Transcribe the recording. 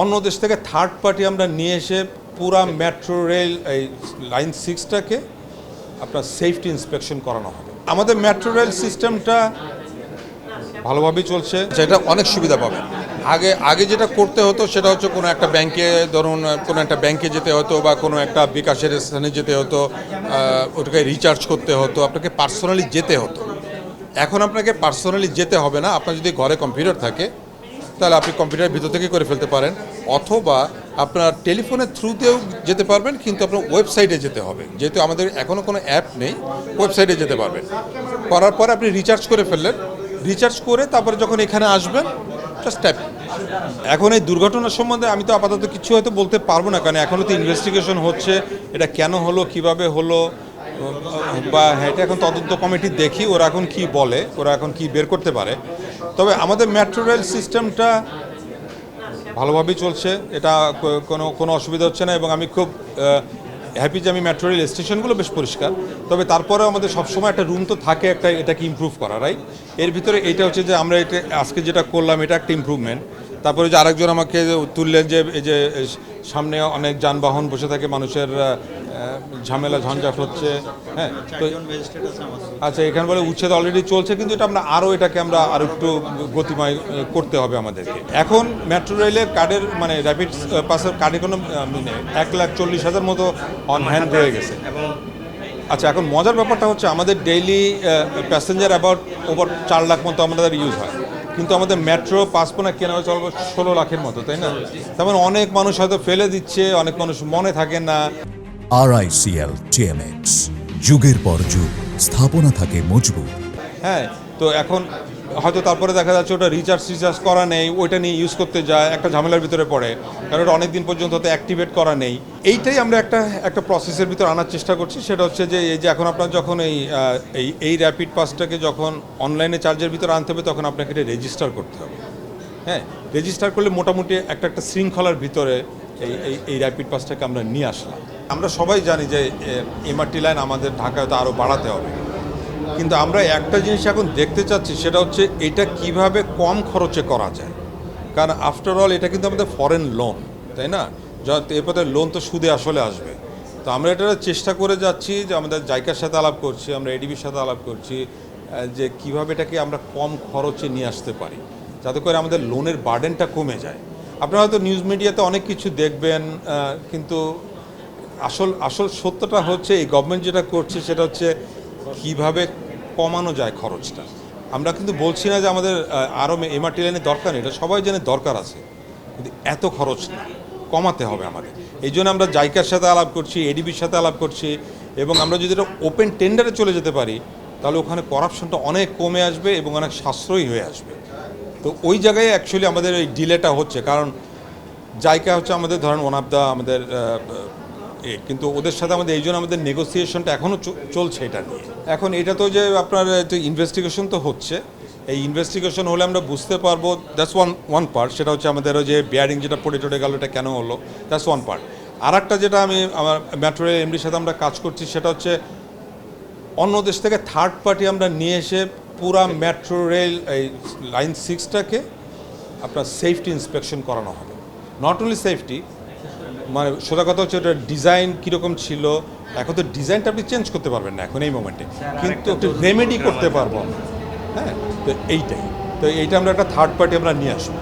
অন্য দেশ থেকে থার্ড পার্টি আমরা নিয়ে এসে পুরা মেট্রো রেল এই লাইন সিক্সটাকে আপনার সেফটি ইন্সপেকশন করানো হবে। আমাদের মেট্রো রেল সিস্টেমটা ভালোভাবেই চলছে। যেটা অনেক সুবিধা পাবে আগে আগে যেটা করতে হতো সেটা হচ্ছে কোনো একটা ব্যাংকে ধরুন, কোনো একটা ব্যাংকে যেতে হতো বা কোনো একটা বিকাশের স্থানে যেতে হতো ওটাকে রিচার্জ করতে হতো, আপনাকে পার্সোনালি যেতে হতো। এখন আপনাকে পার্সোনালি যেতে হবে না। আপনার যদি ঘরে কম্পিউটার থাকে তাহলে আপনি কম্পিউটারের ভিতর থেকে করে ফেলতে পারেন, অথবা আপনার টেলিফোনের থ্রুতেও যেতে পারবেন, কিন্তু আপনার ওয়েবসাইটে যেতে হবে। যেহেতু আমাদের এখনও কোনো অ্যাপ নেই ওয়েবসাইটে যেতে পারবেন। করার পরে আপনি রিচার্জ করে ফেললেন। রিচার্জ করে তারপরে যখন এখানে আসবেন জাস্ট এখন এই দুর্ঘটনার সম্বন্ধে আমি তো আপাতত কিছু হয়তো বলতে পারব না, কারণ এখনও তো ইনভেস্টিগেশন হচ্ছে, এটা কেন হলো, কীভাবে হলো বা হ্যাঁ, এটা এখন তদন্ত কমিটি দেখি ওরা এখন কি বলে ওরা এখন কি বের করতে পারে। তবে আমাদের মেট্রো রেল সিস্টেমটা ভালোভাবেই চলছে এটা কোনো কোনো অসুবিধা হচ্ছে না এবং আমি খুব হ্যাপি যে আমি মেট্রো রেল স্টেশনগুলো বেশ পরিষ্কার। তবে তারপরেও আমাদের সবসময় একটা রুম তো থাকে একটা এটাকে ইমপ্রুভ করা রাইট এর ভিতরে এটা হচ্ছে যে আমরা এটা আজকে যেটা করলাম এটা একটা ইমপ্রুভমেন্ট তারপরে যে আরেকজন আমাকে তুললেন যে এই যে সামনে অনেক যানবাহন বসে থাকে মানুষের ঝামেলা ঝঞ্ঝাট হচ্ছে হ্যাঁ তো আচ্ছা এখানে বলে উচ্ছেদ অলরেডি চলছে কিন্তু এটা আমরা আরও এটাকে আমরা আরও একটু গতিময় করতে হবে আমাদেরকে। এখন মেট্রো রেলের কার্ডের মানে র্যাপিড পাসের কার্ডে কোনো মানে এক লাখ চল্লিশ হাজার মতো অন হ্যান্ড হয়ে গেছে। আচ্ছা এখন মজার ব্যাপারটা হচ্ছে আমাদের ডেইলি প্যাসেঞ্জার অ্যাবাউট ওভার চার লাখ মতো আমাদের ইউজ হয়। কিন্তু আমাদের মেট্রো পাসপোনা কেনা হয়েছে অল্প ষোলো লাখের মতো তাই না? তার মানে অনেক মানুষ হয়তো ফেলে দিচ্ছে অনেক মানুষ মনে থাকে না। আরআইসিএল টিএমএক্স যুগের পর যুগ, স্থাপনা থাকে মজবুত। হ্যাঁ তো এখন হয়তো তারপরে দেখা যাচ্ছে ওটা রিচার্জ রিচার্জ করা নেই, ওইটা নিয়ে ইউজ করতে যায়, একটা ঝামেলার ভিতরে পড়ে। কারণ ওটা অনেক দিন পর্যন্ত তো অ্যাক্টিভেট করা নেই। এইটাই আমরা একটা একটা প্রসেসের ভিতর আনার চেষ্টা করছি, সেটা হচ্ছে যে, এই যে এখন আপনার যখন এই এই এই র্যাপিড পাসটাকে যখন অনলাইনে চার্জের ভিতরে আনতে হবে, তখন আপনাকে এটা রেজিস্টার করতে হবে। হ্যাঁ রেজিস্টার করলে মোটামুটি একটা একটা শৃঙ্খলার ভিতরে এই এই এই র্যাপিড পাসটাকে আমরা নিয়ে আসলাম। আমরা সবাই জানি যে এমআরটি লাইন আমাদের ঢাকায় তো আরও বাড়াতে হবে। কিন্তু আমরা একটা জিনিস এখন দেখতে চাচ্ছি, সেটা হচ্ছে এটা কীভাবে কম খরচে করা যায়? কারণ আফটার অল এটা কিন্তু আমাদের ফরেন লোন তাই না? এরপরে লোন তো সুদে আসলে আসবে। তো আমরা এটা চেষ্টা করে যাচ্ছি যে আমাদের জায়গার সাথে আলাপ করছি, আমরা এডিবির সাথে আলাপ করছি যে কীভাবে এটাকে আমরা কম খরচে নিয়ে আসতে পারি, যাতে করে আমাদের লোনের বার্ডেনটা কমে যায়। আপনারা হয়তো নিউজ মিডিয়াতে অনেক কিছু দেখবেন কিন্তু আসল আসল সত্যটা হচ্ছে এই গভর্নমেন্ট যেটা করছে সেটা হচ্ছে কীভাবে কমানো যায় খরচটা। আমরা কিন্তু বলছি না যে আমাদের আরও এমআরটি লাইনের দরকার নেই, এটা সবাই জানে দরকার আছে। কিন্তু এত খরচ না, কমাতে হবে আমাদের। এই জন্য আমরা জাইকার সাথে আলাপ করছি, এডিবির সাথে আলাপ করছি, এবং আমরা যদি এটা ওপেন টেন্ডারে চলে যেতে পারি, তাহলে ওখানে করাপশনটা অনেক কমে আসবে এবং অনেক সাশ্রয়ী হয়ে আসবে। তো ওই জায়গায় অ্যাকচুয়ালি আমাদের ওই ডিলেটা হচ্ছে, কারণ জায়গা হচ্ছে আমাদের, ধরেন ওয়ান অফ দ্য আমাদের এ, কিন্তু ওদের সাথে আমাদের এই জন্য আমাদের নেগোসিয়েশনটা এখনও চলছে এটা নিয়ে। এখন এটা তো যে আপনার ইনভেস্টিগেশন তো হচ্ছে এই ইনভেস্টিগেশন হলে আমরা বুঝতে পারব দ্যাটস ওয়ান ওয়ান পার্ট সেটা হচ্ছে আমাদের ওই যে বিয়ারিং যেটা পড়ে টড়ে গেল এটা কেন হলো দ্যাটস ওয়ান পার্ট আর একটা যেটা আমি আমার মেট্রো রেল এমডির সাথে আমরা কাজ করছি সেটা হচ্ছে অন্য দেশ থেকে থার্ড পার্টি আমরা নিয়ে এসে পুরা মেট্রো রেল এই লাইন সিক্সটাকে আপনার সেফটি ইন্সপেকশন করানো হবে। নট অনলি সেফটি মানে সোজা কথা হচ্ছে ওটা ডিজাইন কীরকম ছিল। এখন তো ডিজাইনটা আপনি চেঞ্জ করতে পারবেন না এখন এই মোমেন্টে কিন্তু একটু রেমেডি করতে পারব। হ্যাঁ তো এইটাই। তো এইটা আমরা একটা থার্ড পার্টি আমরা নিয়ে আসব।